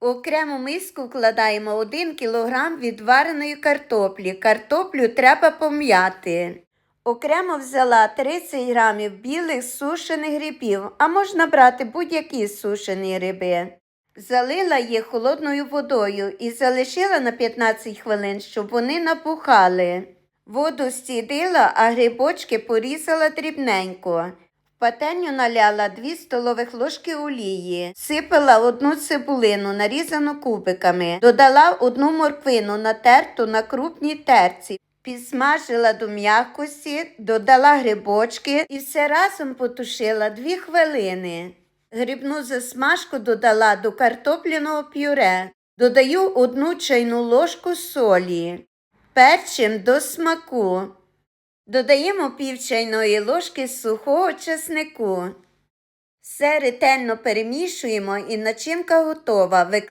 У окрему миску вкладаємо 1 кг відвареної картоплі. Картоплю треба пом'яти. Окремо взяла 30 грамів білих сушених грибів, а можна брати будь-які сушені гриби. Залила їх холодною водою і залишила на 15 хвилин, щоб вони напухали. Воду стідила, а грибочки порізала дрібненько. В пательню наляла 2 столових ложки олії, сипала одну цибулину, нарізану кубиками, додала одну морквину, натерту на крупній терці, підсмажила до м'якості, додала грибочки і все разом потушила 2 хвилини. Грибну засмажку додала до картопляного пюре. Додаю одну чайну ложку солі. Перчим до смаку. Додаємо пів чайної ложки сухого чеснику. Все ретельно перемішуємо і начинка готова.